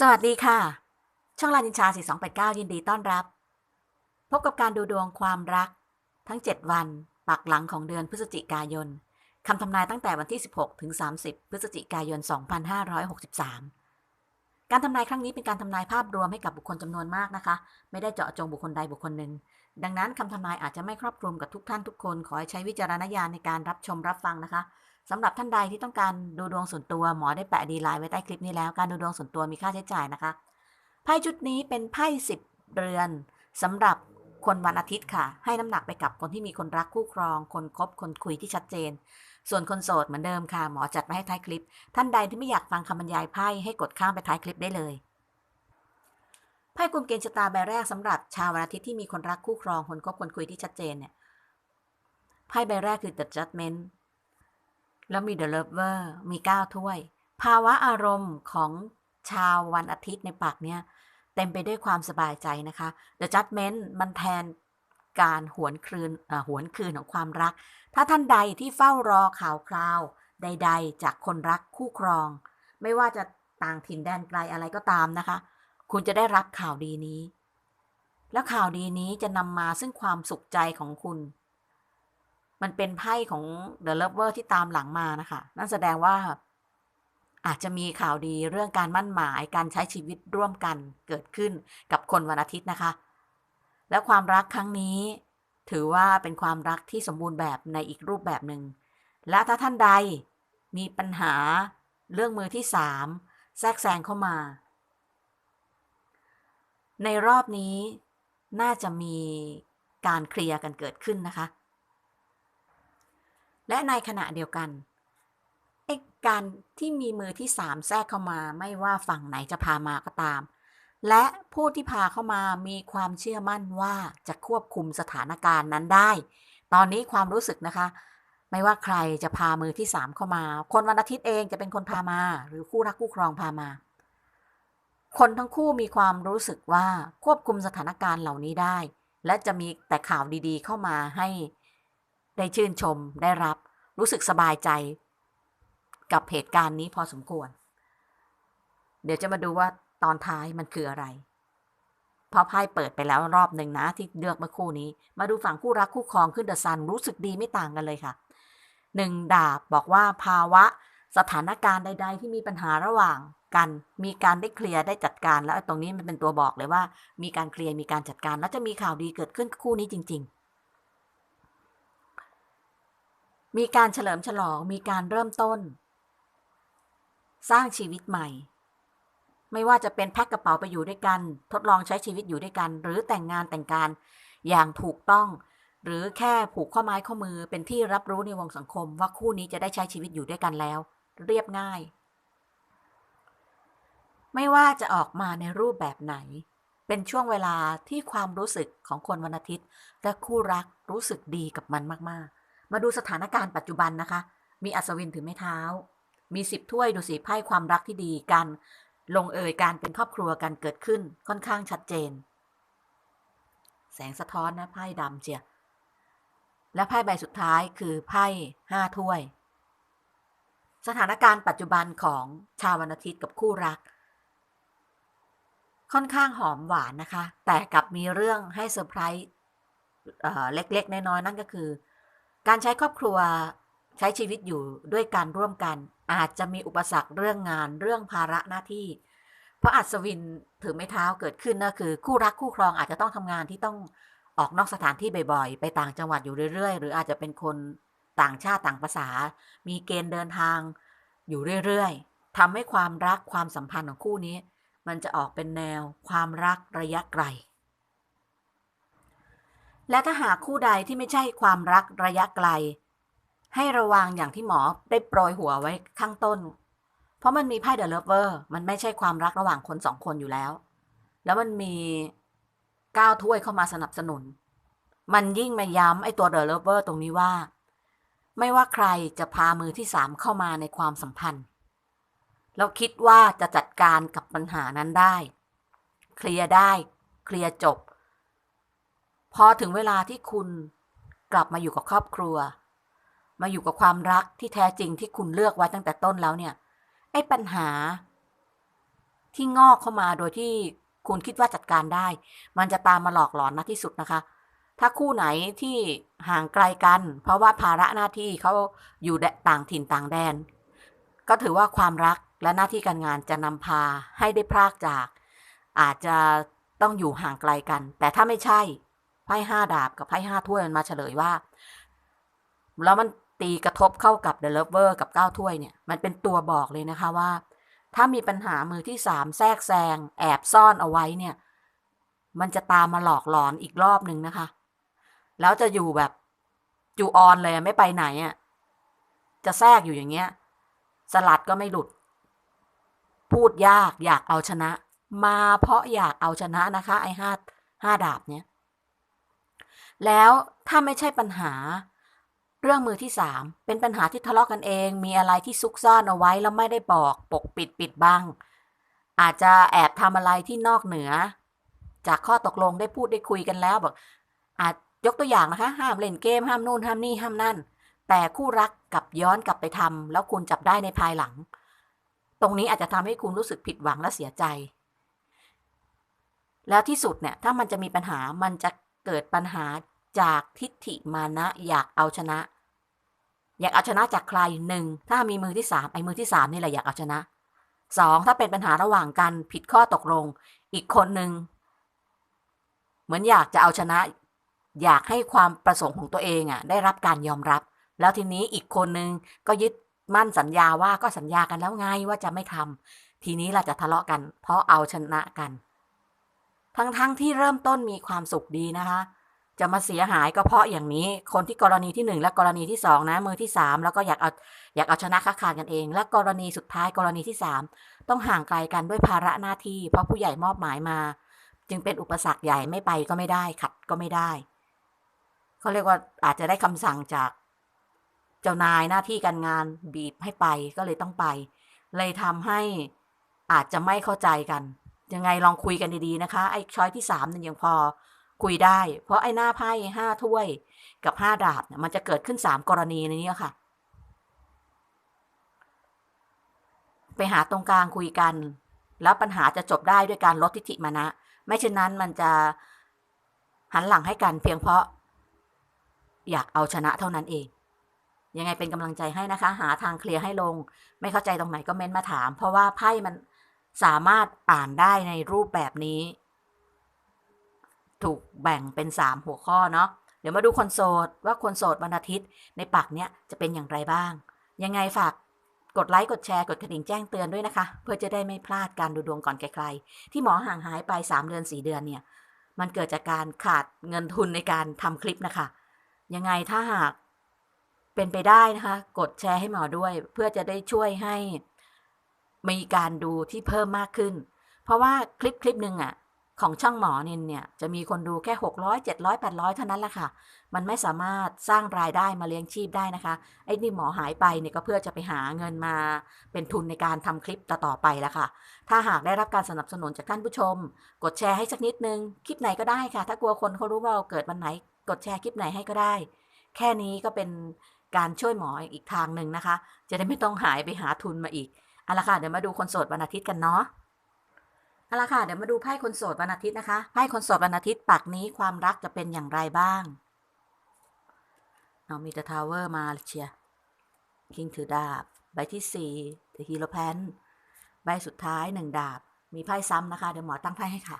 สวัสดีค่ะ ช่องลานินชา 4289 ยินดีต้อนรับ พบกับการดูดวงความรัก ทั้ง 7 วัน ปักหลังของเดือนพฤศจิกายน คำทำนายตั้งแต่วันที่ 16 ถึง 30 พฤศจิกายน 2563 การทำนายครั้งนี้เป็นการทำนายภาพรวมให้กับบุคคลจำนวนมากนะคะ ไม่ได้เจาะจงบุคคลใดบุคคลหนึ่ง ดังนั้นคำทำนายอาจจะไม่ครอบคลุมกับทุกท่านทุกคน ขอให้ใช้วิจารณญาณในการรับชมรับฟังนะคะ สำหรับท่านใดที่ต้องการดูดวงส่วนตัวหมอได้แปะดีไลน์ไว้ใต้คลิปนี้แล้ว การดูดวงส่วนตัวมีค่าใช้จ่ายนะคะไพ่ชุดนี้เป็นไพ่สิบเรือนสำหรับคนวันอาทิตย์ค่ะ ให้น้ำหนักไปกับคนที่มีคนรักคู่ครอง คนคบคนคุยที่ชัดเจน ส่วนคนโสดเหมือนเดิมค่ะ หมอจัดไว้ให้ท้ายคลิป ท่านใดที่ไม่อยากฟังคำบรรยายไพ่ให้กดข้ามไปท้ายคลิปได้เลยไพ่กลุ่มเกณฑ์ชะตาใบแรกสำหรับชาววันอาทิตย์ที่มีคนรักคู่ครองคนคบคนคุยที่ชัดเจนเนี่ยไพ่ใบแรกคือ The Judgment แล้วมี The Lover มี9ถ้วย ภาวะอารมณ์ของชาววันอาทิตย์ในปากเนี่ยเต็มไปด้วยความสบายใจนะคะ The Judgment มันแทนการหวนคืนอ่าหวนคืนของความรัก ถ้าท่านใดที่เฝ้ารอข่าวคราว ใด ๆ จากคนรักคู่ครอง ไม่ว่าจะต่างถิ่นแดนไกลอะไรก็ตามนะคะ คุณจะได้รับข่าวดีนี้ และข่าวดีนี้จะนำมาซึ่งความสุขใจของคุณ มันเป็นไพ่ของ The Lover ที่ตามหลังมานะคะ นั่นแสดงว่า อาจจะมีข่าวดีเรื่องการมั่นหมายการใช้ชีวิตร่วมกันเกิดขึ้นกับคนวันอาทิตย์นะคะ และความรักครั้งนี้ ถือว่าเป็นความรักที่สมบูรณ์แบบในอีกรูปแบบหนึ่งและถ้าท่านใดมีปัญหาเรื่องมือที่สามแทรกแซงเข้ามา ในรอบนี้น่าจะมีการเคลียร์กันเกิดขึ้นนะคะ และในขณะเดียวกันการที่มีมือที่สามแทรกเข้ามาไม่ว่าฝั่งไหนจะพามาก็ตาม และผู้ที่พาเข้ามามีความเชื่อมั่นว่าจะควบคุมสถานการณ์นั้นได้ ตอนนี้ความรู้สึกนะคะ ไม่ว่าใครจะพามือที่สามเข้ามา คนวันอาทิตย์เองจะเป็นคนพามา หรือคู่รักคู่ครองพามา คนทั้งคู่มีความรู้สึกว่าควบคุมสถานการณ์เหล่านี้ได้ และจะมีแต่ข่าวดีๆ เข้ามาให้ ได้ชื่นชมได้รับรู้สึกสบายใจ กับเหตุการณ์นี้พอสมควร เดี๋ยวจะมาดูว่าตอนท้ายมันคืออะไร เพราะไพ่เปิดไปแล้วรอบหนึ่งนะที่เลือกเมื่อคู่นี้ มาดูฝั่งคู่รักคู่ครองขึ้นเดอะซันรู้สึกดีไม่ต่างกันเลยค่ะหนึ่งดาบบอกว่าภาวะสถานการณ์ใด ๆ ที่มีปัญหาระหว่างกันมีการได้เคลียร์ได้จัดการแล้วตรงนี้มันเป็นตัวบอกเลยว่า มีการเคลียร์มีการจัดการ แล้วจะมีข่าวดีเกิดขึ้นคู่นี้จริง ๆ มีการเฉลิมฉลอง มีการเริ่มต้น สร้างชีวิตใหม่ ไม่ว่าจะเป็นแพ็คกระเป๋าไปอยู่ด้วยกัน ทดลองใช้ชีวิตอยู่ด้วยกัน หรือแต่งงานแต่งการอย่างถูกต้อง หรือแค่ผูกข้อไม้ข้อมือเป็นที่รับรู้ในวงสังคม ว่าคู่นี้จะได้ใช้ชีวิตอยู่ด้วยกันแล้ว เรียบง่าย ไม่ว่าจะออกมาในรูปแบบไหน เป็นช่วงเวลาที่ความรู้สึกของคนวันอาทิตย์ และคู่รักรู้สึกดีกับมันมากๆ มาดูสถานการณ์ปัจจุบันนะคะ มีอัศวินถือไม้เท้า มีสิบถ้วยดูสิไพ่ความรักที่ดีกันลงเอยการเป็นครอบครัวกันเกิดขึ้นค่อนข้างชัดเจน แสงสะท้อนนะไพ่ดำเจียและไพ่ใบสุดท้ายคือไพ่ห้าถ้วย สถานการณ์ปัจจุบันของชาววันอาทิตย์กับคู่รัก ค่อนข้างหอมหวานนะคะ แต่กลับมีเรื่องให้เซอร์ไพรส์เอ่อเล็กๆ น้อยๆนั่นก็คือ การใช้ครอบครัวใช้ชีวิตอยู่ด้วยกันร่วมกัน อาจจะมีอุปสรรคเรื่องงานเรื่องภาระหน้าที่ เพราะอัศวินถือไม้เท้าเกิดขึ้นนะคือ คู่รักคู่ครองอาจจะต้องทำงานที่ต้องออกนอกสถานที่บ่อยๆ ไปต่างจังหวัดอยู่เรื่อยๆ หรืออาจจะเป็นคนต่างชาติต่างภาษา มีเกณฑ์เดินทางอยู่เรื่อยๆทำให้ความรักความสัมพันธ์ของคู่นี้ มันจะออกเป็นแนวความรักระยะไกล และถ้าหากคู่ใดที่ไม่ใช่ความรักระยะไกล ให้ระวังอย่างที่หมอได้โปรยหัวไว้ข้างต้น เพราะมันมีไพ่เดอะเลิฟเวอร์มันไม่ใช่ความรักระหว่างคนสองคนอยู่แล้ว แล้วมันมีก้าวถ้วยเข้ามาสนับสนุน มันยิ่งมาย้ำไอ้ตัวเดอะเลิฟเวอร์ตรงนี้ว่า ไม่ว่าใครจะพามือที่สามเข้ามาในความสัมพันธ์ เราคิดว่าจะจัดการกับปัญหานั้นได้ เคลียร์ได้ เคลียร์จบ พอถึงเวลาที่คุณกลับมาอยู่กับครอบครัว มาอยู่กับความรักที่แท้จริงที่คุณเลือกไว้ตั้งแต่ต้นแล้วเนี่ย ไอ้ปัญหา ที่งอกเข้ามาโดยที่คุณคิดว่าจัดการได้ มันจะตามมาหลอกหลอนนะที่สุดนะคะ ถ้าคู่ไหนที่ห่างไกลกัน เพราะว่าภาระหน้าที่เขาอยู่ต่างถิ่นต่างแดน ก็ถือว่าความรักและหน้าที่การงานจะนำพาให้ได้พรากจาก อาจจะต้องอยู่ห่างไกลกัน แต่ถ้าไม่ใช่ ไพ่ห้าดาบกับไพ่ห้าถ้วยมันมาเฉลยว่า แล้วมันตีกระทบเข้ากับ The Lover กับเก้าถ้วยเนี่ย มันเป็นตัวบอกเลยนะคะว่า ถ้ามีปัญหามือที่สามแทรกแซง แอบซ่อนเอาไว้เนี่ย มันจะตามมาหลอกหลอนอีกรอบหนึ่งนะคะ แล้วจะอยู่แบบจูออนเลยไม่ไปไหนอะจะแทรกอยู่อย่างเงี้ย สลัดก็ไม่หลุด พูดยากอยากเอาชนะ มาเพราะอยากเอาชนะนะคะ ไอ้ห้าห้าดาบเนี่ย แล้วถ้าไม่ใช่ปัญหา เรื่องมือที่สามเป็นปัญหาที่ทะเลาะกันเอง มีอะไรที่ซุกซ่อนเอาไว้แล้วไม่ได้บอกปกปิดปิดบัง อาจจะแอบทำอะไรที่นอกเหนือ จากข้อตกลงได้พูดได้คุยกันแล้วบอกอาจยกตัวอย่างนะคะ ห้ามเล่นเกมห้ามนู่นห้ามนี่ห้ามนั่น แต่คู่รักกลับย้อนกลับไปทำแล้วคุณจับได้ในภายหลัง ตรงนี้อาจจะทำให้คุณรู้สึกผิดหวังและเสียใจแล้วที่สุดเนี่ยถ้ามันจะมีปัญหามันจะ เกิดปัญหาจากทิฏฐิมานะอยากเอาชนะ อยากเอาชนะจากใครหนึ่งถ้ามีมือที่สามไอ้มือที่สามนี่แหละอยากเอาชนะสองถ้าเป็นปัญหาระหว่างกันผิดข้อตกลง อีกคนหนึ่งเหมือนอยากจะเอาชนะ อยากให้ความประสงค์ของตัวเองอะ ได้รับการยอมรับ แล้วทีนี้อีกคนนึงก็ยึดมั่นสัญญาว่าก็สัญญากันแล้วไงว่าจะไม่ทำทีนี้เราจะทะเลาะกัน เพราะเอาชนะกัน ทั้งๆทที่เริ่มต้นมีความสุขดีนะคะ จะมาเสียหายก็เพราะอย่างนี้ คนที่กรณีที่หนึ่งและกรณีที่สองนะ มือที่สามแล้วก็อยากเอาอยากเอาชนะค้าขายกันเอง และกรณีสุดท้ายกรณีที่สามต้องห่างไกลกันด้วยภาระหน้าที่ เพราะผู้ใหญ่มอบหมายมา จึงเป็นอุปสรรคใหญ่ไม่ไปก็ไม่ได้ขัดก็ไม่ได้เขาเรียกว่าอาจจะได้คำสั่งจากเจ้านายหน้าที่การงานบีบให้ไปก็เลยต้องไป เลยทำให้อาจจะไม่เข้าใจกัน ยังไงลองคุยกันดีๆนะคะ ไอ้ช้อยที่สามเนี่ยยังพอคุยได้ เพราะไอ้หน้าไพ่ห้าถ้วยกับห้าดาบเนี่ยมันจะเกิดขึ้นสามกรณีในนี้ค่ะ ไปหาตรงกลางคุยกัน แล้วปัญหาจะจบได้ด้วยการลดทิฐิมานะ ไม่เช่นนั้นมันจะหันหลังให้กันเพียงเพราะ อยากเอาชนะเท่านั้นเอง ยังไงเป็นกำลังใจให้นะคะ หาทางเคลียร์ให้ลง ไม่เข้าใจตรงไหนก็เม้นมาถาม เพราะว่าไพ่มัน สามารถอ่านได้ในรูปแบบนี้ ถูกแบ่งเป็นสามหัวข้อเนาะเดี๋ยวมาดูคนโสดว่าคนโสดวันอาทิตย์ ในปักเนี้ยจะเป็นอย่างไรบ้าง ยังไงฝากกดไลค์กดแชร์กดกระดิ่งแจ้งเตือนด้วยนะคะ เพื่อจะได้ไม่พลาดการดูดวงก่อนใครๆที่หมอห่างหายไป 3 เดือน 4 เดือนเนี่ย มันเกิดจากการขาดเงินทุนในการทำคลิปนะคะ ยังไงถ้าหากเป็นไปได้นะคะ กดแชร์ให้หมอด้วย เพื่อจะได้ช่วยให้ มีการดูที่เพิ่มมากขึ้น เพราะว่าคลิปคลิปหนึ่งอะของช่องหมอเนี่ยเนี่ยจะมีคนดูแค่ 600 700 800 เท่านั้นแหละค่ะ มันไม่สามารถสร้างรายได้มาเลี้ยงชีพได้นะคะ ไอ้นี่หมอหายไปเนี่ยก็เพื่อจะไปหาเงินมาเป็นทุนในการทำคลิปต่อๆไปแล้วค่ะ ถ้าหากได้รับการสนับสนุนจากท่านผู้ชม กดแชร์ให้สักนิดนึง คลิปไหนก็ได้ค่ะ ถ้ากลัวคนเขารู้ว่าเราเกิดวันไหน กดแชร์คลิปไหนให้ก็ได้ แค่นี้ก็เป็นการช่วยหมออีกทางหนึ่งนะคะ จะได้ไม่ต้องหายไปหาทุนมาอีก เอาละค่ะเดี๋ยวมาดูคนโสดวันอาทิตย์กันเนาะเอาละค่ะเดี๋ยวมาดูไพ่คนโสดวันอาทิตย์นะคะไพ่คนโสดวันอาทิตย์ปักนี้ความรักจะเป็นอย่างไรบ้างเอามีแต่ทาวเวอร์มาเชียคิงถือดาบ ใบที่สี่เดฮีโรแพนใบสุดท้ายหนึ่งดาบ มีไพ่ซ้ำนะคะ เดี๋ยวหมอตั้งไพ่ให้ค่ะ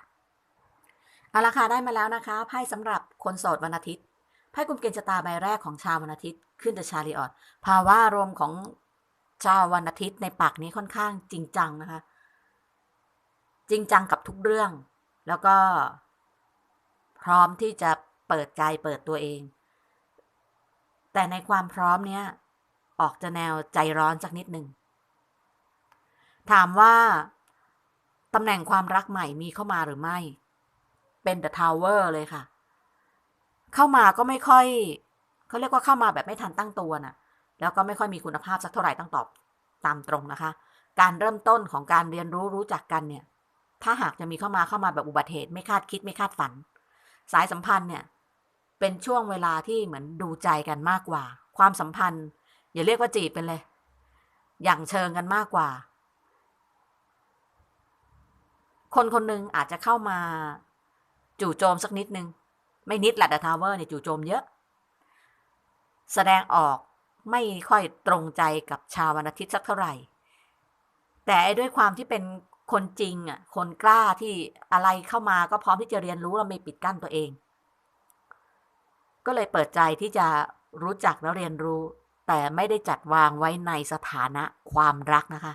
เอาละค่ะได้มาแล้วนะคะ ไพ่สำหรับคนโสดวันอาทิตย์ ไพ่กลุ่มเกณฑ์ชะตาใบแรกของชาววันอาทิตย์ ขึ้นเดอะชาริออตภาวะอารมณ์ของ ชาววันอาทิตย์ในปักนี้ค่อนข้างจริงจังนะคะ จริงจังกับทุกเรื่อง แล้วก็ พร้อมที่จะเปิดใจเปิดตัวเอง แต่ในความพร้อมเนี้ยออกจะแนวใจร้อนสักนิดหนึ่งถามว่าตำแหน่งความรักใหม่มีเข้ามาหรือไม่ เป็น The Tower เลยค่ะ เข้ามาก็ไม่ค่อย เขาเรียกว่าเข้ามาแบบไม่ทันตั้งตัวน่ะ แล้วก็ไม่ค่อยมีคุณภาพสักเท่าไหร่ต้องตอบตามตรงนะคะ การเริ่มต้นของการเรียนรู้รู้จักกันเนี่ย ถ้าหากจะมีเข้ามาเข้ามาแบบอุบัติเหตุไม่คาดคิดไม่คาดฝัน สายสัมพันธ์เนี่ย เป็นช่วงเวลาที่เหมือนดูใจกันมากกว่า ความสัมพันธ์ อย่าเรียกว่าจีบเป็นเลย อย่างเชิงกันมากกว่า คนคนหนึ่งอาจจะเข้ามาจู่โจมสักนิดนึง ไม่นิดแหละแต่ทาวเวอร์เนี่ยจู่โจมเยอะ แสดงออก ไม่ค่อยตรงใจกับชาววันอาทิตย์สักเท่าไหร่ แต่ด้วยความที่เป็นคนจริงอะ คนกล้าที่อะไรเข้ามาก็พร้อมที่จะเรียนรู้เราไม่ปิดกั้นตัวเอง ก็เลยเปิดใจที่จะรู้จักและเรียนรู้ แต่ไม่ได้จัดวางไว้ในสถานะความรักนะคะ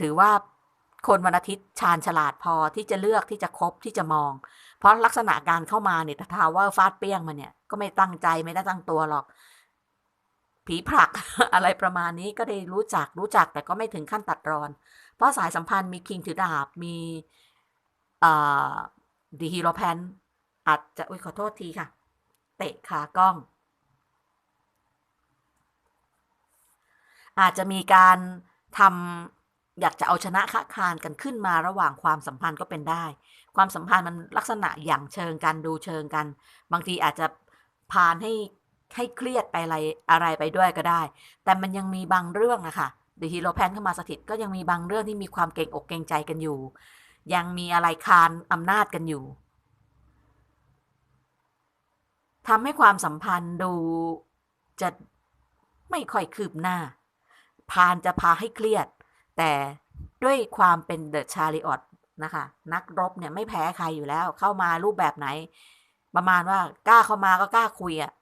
ถือว่าคนวันอาทิตย์ชาญฉลาดพอที่จะเลือกที่จะคบที่จะมอง เพราะลักษณะการเข้ามาเนี่ยทาวเวอร์ฟาดเปี้ยงมาเนี่ย ก็ไม่ตั้งใจไม่ได้ตั้งตัวหรอก ผีผลักอะไรประมาณนี้ก็ได้รู้จักรู้จักแต่ก็ไม่ถึงขั้นตัดรอน เพราะสายสัมพันธ์มีคิงถือดาบมีดีฮีโรแพนอาจจะอุ้ยขอโทษทีค่ะ เตะขากล้อง อาจจะมีการทำอยากจะเอาชนะค้าคานกันขึ้นมาระหว่างความสัมพันธ์ก็เป็นได้ ความสัมพันธ์มันลักษณะอย่างเชิงกันดูเชิงกัน บางทีอาจจะพานให้ ให้เครียดไปอะไรอะไรไปด้วยก็ได้ แต่มันยังมีบางเรื่องนะคะเดฮีโรแพนเข้ามาสถิตก็ยังมีบางเรื่องที่มีความเก่งอกเก่งใจกันอยู่ ยังมีอะไรคานอำนาจกันอยู่ทำให้ความสัมพันธ์ดูจะไม่ค่อยคืบหน้า พานจะพาให้เครียด แต่ด้วยความเป็นเดอะชาริออตนะคะ นักรบเนี่ยไม่แพ้ใครอยู่แล้ว เข้ามารูปแบบไหน ประมาณว่ากล้าเข้ามาก็กล้าคุยอะ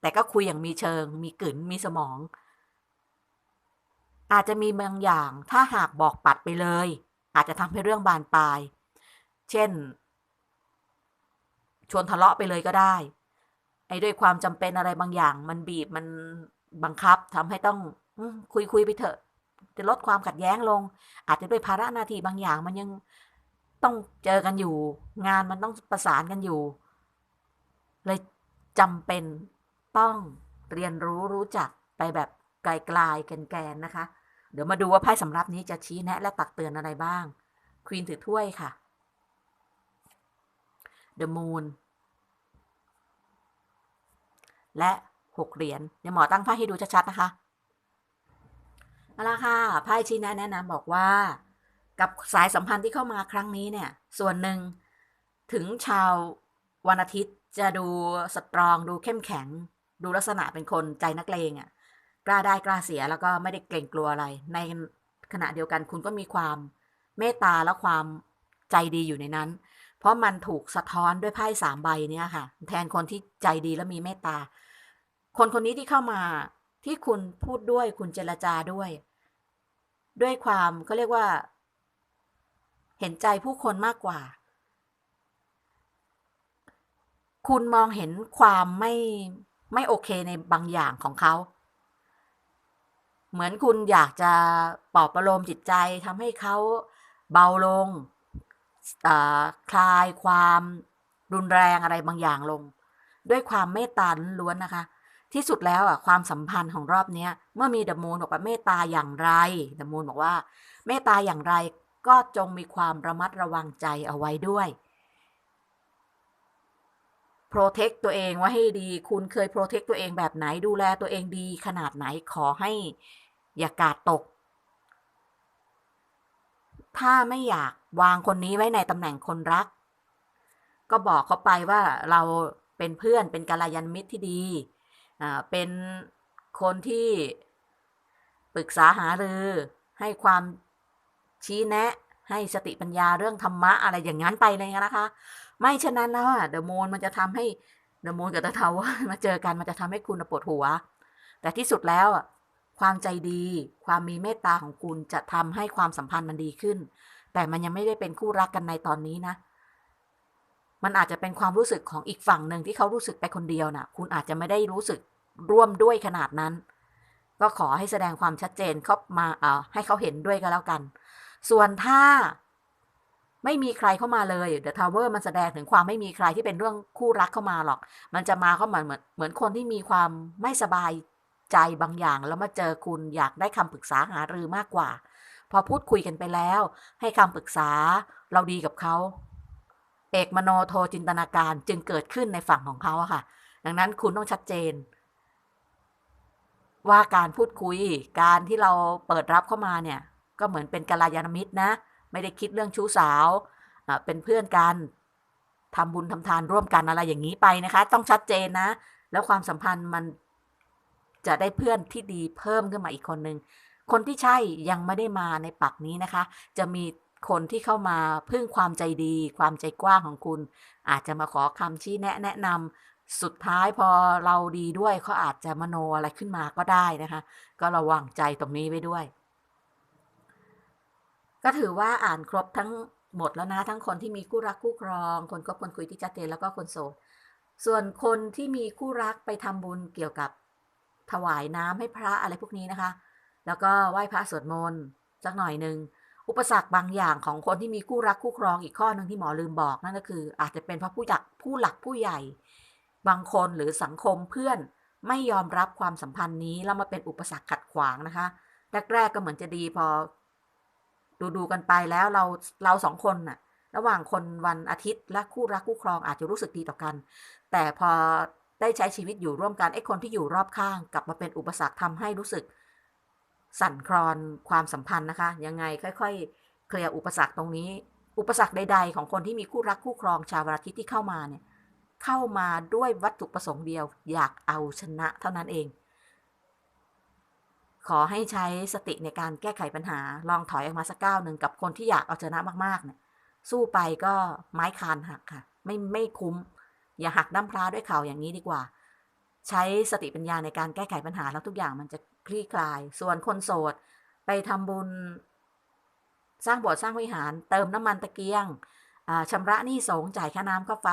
แต่ก็คุยอย่างมีเชิง มีกลืนมีสมอง อาจจะมีบางอย่างถ้าหากบอกปัดไปเลย อาจจะทำให้เรื่องบานปลาย เช่น ชวนทะเลาะไปเลยก็ได้ ไอ้ด้วยความจำเป็นอะไรบางอย่าง มันบีบมันบังคับทำให้ต้องคุยคุยไปเถอะ จะลดความขัดแย้งลง อาจจะด้วยภาระหน้าที่บางอย่างมันยังต้องเจอกันอยู่ งานมันต้องประสานกันอยู่ เลยจำเป็น ต้องเรียนรู้รู้จักไปแบบไกลๆแกนๆนะคะ เดี๋ยวมาดูว่าไพ่สำรับนี้จะชี้แนะและตักเตือนอะไรบ้าง ควีนถือถ้วยค่ะ The Moon และหกเหรียญเดี๋ยวหมอตั้งไพ่ให้ดูชัดๆนะคะเอาละค่ะไพ่ชี้แนะแนะนำบอกว่า กับสายสัมพันธ์ที่เข้ามาครั้งนี้เนี่ย ส่วนหนึ่งถึงชาววันอาทิตย์จะดูสตรองดูเข้มแข็ง ดูลักษณะเป็นคนใจนักเลงอะ่ะ กล้าได้กล้าเสียแล้วก็ไม่ได้เกรงกลัวอะไร ในขณะเดียวกันคุณก็มีความเมตตาและความใจดีอยู่ในนั้น เพราะมันถูกสะท้อนด้วยไพ่สามใบเนี่ยค่ะ แทนคนที่ใจดีและมีเมตตา คนคนนี้ที่เข้ามาที่คุณพูดด้วยคุณเจรจาด้วย ด้วยความเขาเรียกว่า เห็นใจผู้คนมากกว่า คุณมองเห็นความไม่ ไม่โอเคในบางอย่างของเขา เหมือนคุณอยากจะปลอบประโลมจิตใจทำให้เขาเบาลงคลายความรุนแรงอะไรบางอย่างลง ด้วยความเมตตาล้วนนะคะ ที่สุดแล้วอะความสัมพันธ์ของรอบนี้เมื่อมีเดมูนบอกว่าเมตตาอย่างไรเดมูนบอกว่า เมตตาอย่างไรก็จงมีความระมัดระวังใจเอาไว้ด้วย โปรเทคตัวเองไว่าให้ดี คุณเคยโปรเทคตัวเองแบบไหนดูแลตัวเองดีขนาดไหนขอให้อย่ากาดตก ถ้าไม่อยากวางคนนี้ไว้ในตำแหน่งคนรัก ก็บอกเขาไปว่าเราเป็นเพื่อนเป็นกัลยาณมิตรที่ดีอ่าเป็นคนที่ปรึกษาหารือให้ความชี้แนะ ให้สติปัญญาเรื่องธรรมะอะไรอย่างนั้นไปเลยนะคะ ไม่เช่นนั้นแล้วอะเดอะมูนมันจะทำให้เดอะมูนกับเดอะทาวมาเจอกันมันจะทำให้คุณปวดหัว แต่ที่สุดแล้วอะความใจดี ความมีเมตตาของคุณจะทำให้ความสัมพันธ์มันดีขึ้น แต่มันยังไม่ได้เป็นคู่รักกันในตอนนี้นะ มันอาจจะเป็นความรู้สึกของอีกฝั่งหนึ่งที่เขารู้สึกไปคนเดียวนะ่ะ คุณอาจจะไม่ได้รู้สึกร่วมด้วยขนาดนั้น ก็ขอให้แสดงความชัดเจนเข้ามาเอ่าให้เขาเห็นด้วยก็แล้วกัน ส่วนถ้า ไม่มีใครเข้ามาเลยเดอะทาวเวอร์มันแสดงถึงความไม่มีใครที่เป็นเรื่องคู่รักเข้ามาหรอก มันจะมาเข้ามาเหมือนเหมือนคนที่มีความไม่สบายใจบางอย่าง แล้วมาเจอคุณอยากได้คำปรึกษาหารือมากกว่า พอพูดคุยกันไปแล้ว ให้คำปรึกษาเราดีกับเขาเอกมโนโทจินตนาการจึงเกิดขึ้นในฝั่งของเขาค่ะ ดังนั้นคุณต้องชัดเจน ว่าการพูดคุยการที่เราเปิดรับเข้ามาเนี่ย ก็เหมือนเป็นกัลยาณมิตรนะ ไม่ได้คิดเรื่องชู้สาว เป็นเพื่อนกันทำบุญทำทานร่วมกันอะไรอย่างนี้ไปนะคะ ต้องชัดเจนนะ แล้วความสัมพันธ์มันจะได้เพื่อนที่ดีเพิ่มขึ้นมาอีกคนนึงคนที่ใช่ยังไม่ได้มาในปักนี้นะคะ จะมีคนที่เข้ามาพึ่งความใจดี ความใจกว้างของคุณ อาจจะมาขอคำชี้แนะแนะนำสุดท้ายพอเราดีด้วยเขาอาจจะมโนอะไรขึ้นมาก็ได้นะคะ ก็ระวังใจตรงนี้ไว้ด้วย ก็ถือว่าอ่านครบทั้งหมดแล้วนะ ทั้งคนที่มีคู่รักคู่ครอง คนคบคนคุยที่ชัดเจนแล้วก็คนโสด ส่วนคนที่มีคู่รักไปทำบุญเกี่ยวกับถวายน้ำให้พระอะไรพวกนี้นะคะ แล้วก็ไหว้พระสวดมนต์สักหน่อยหนึ่งอุปสรรคบางอย่างของคนที่มีคู่รักคู่ครองอีกข้อหนึ่งที่หมอลืมบอกนั่นก็คือ อาจจะเป็นเพราะผู้หลักผู้หลักผู้ใหญ่ บางคนหรือสังคมเพื่อนไม่ยอมรับความสัมพันธ์นี้แล้วมาเป็นอุปสรรคขัดขวางนะคะแรกๆก็เหมือนจะดีพอ ดูดูกันไปแล้วเราเราสองคนน่ะ ระหว่างคนวันอาทิตย์และคู่รักคู่ครองอาจจะรู้สึกดีต่อกัน แต่พอได้ใช้ชีวิตอยู่ร่วมกันไอ้คนที่อยู่รอบข้าง กลับมาเป็นอุปสรรคทำให้รู้สึก สั่นคลอนความสัมพันธ์นะคะ ยังไงค่อย ๆ เคลียร์อุปสรรคตรงนี้ อุปสรรคใด ๆ ของคนที่มีคู่รักคู่ครองชาววันอาทิตย์ที่เข้ามาเนี่ยเข้ามาด้วยวัตถุประสงค์เดียว อยากเอาชนะเท่านั้นเอง ขอให้ใช้สติในการแก้ไขปัญหา ลองถอยออกมาสักก้าวหนึ่งกับคนที่อยากเอาชนะมากๆเนี่ยสู้ไปก็ไม้คานหักค่ะ ไม่ไม่คุ้ม อย่าหักด้ำพร้าด้วยเข่าอย่างนี้ดีกว่า ใช้สติปัญญาในการแก้ไขปัญหาแล้วทุกอย่างมันจะคลี่คลาย ส่วนคนโสด ไปทำบุญ สร้างโบสถ์สร้างวิหาร เติมน้ำมันตะเกียงอ่าชำระหนี้สงฆ์จ่ายค่าน้ำค่าไฟ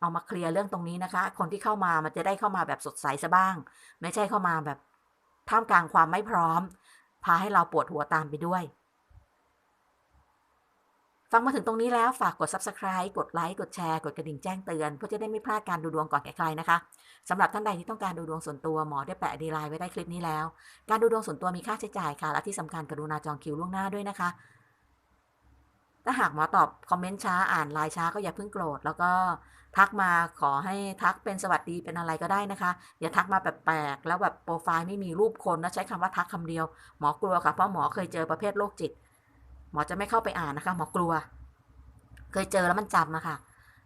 เอามาเคลียร์เรื่องตรงนี้นะคะ คนที่เข้ามามันจะได้เข้ามาแบบสดใสซะบ้าง ไม่ใช่เข้ามาแบบ ท่ามกลางความไม่พร้อม พาให้เราปวดหัวตามไปด้วย ฟังมาถึงตรงนี้แล้วฝากกด subscribe กดไลค์กดแชร์ กดกระดิ่งแจ้งเตือนเพื่อจะได้ไม่พลาดการดูดวงก่อนใครนะคะสำหรับท่านใดที่ต้องการดูดวงส่วนตัวหมอได้แปะดีไลน์ไว้ใต้คลิปนี้แล้ว การดูดวงส่วนตัวมีค่าใช้จ่ายค่ะและที่สำคัญกรุณาจองคิวล่วงหน้าด้วยนะคะ ถ้าหากหมอตอบคอมเมนต์ช้าอ่านไลน์ช้าก็อย่าเพิ่งโกรธแล้วก็ทักมาขอให้ทักเป็นสวัสดีเป็นอะไรก็ได้นะคะ อย่าทักมาแปลกๆแล้วแบบโปรไฟล์ไม่มีรูปคนแล้วใช้คำว่าทักคำเดียว หมอกลัวค่ะเพราะหมอเคยเจอประเภทโรคจิต หมอจะไม่เข้าไปอ่านนะคะ หมอกลัว เคยเจอแล้วมันจำอะค่ะ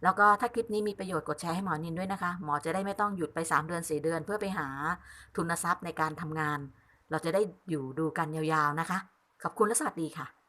แล้วก็ถ้าคลิปนี้มีประโยชน์กดแชร์ให้หมอนินด้วยนะคะ หมอจะได้ไม่ต้องหยุดไป 3 เดือน 4 เดือน เพื่อไปหาทุนทรัพย์ในการทำงาน เราจะได้อยู่ดูกันยาวๆนะคะ ขอบคุณและสวัสดีค่ะ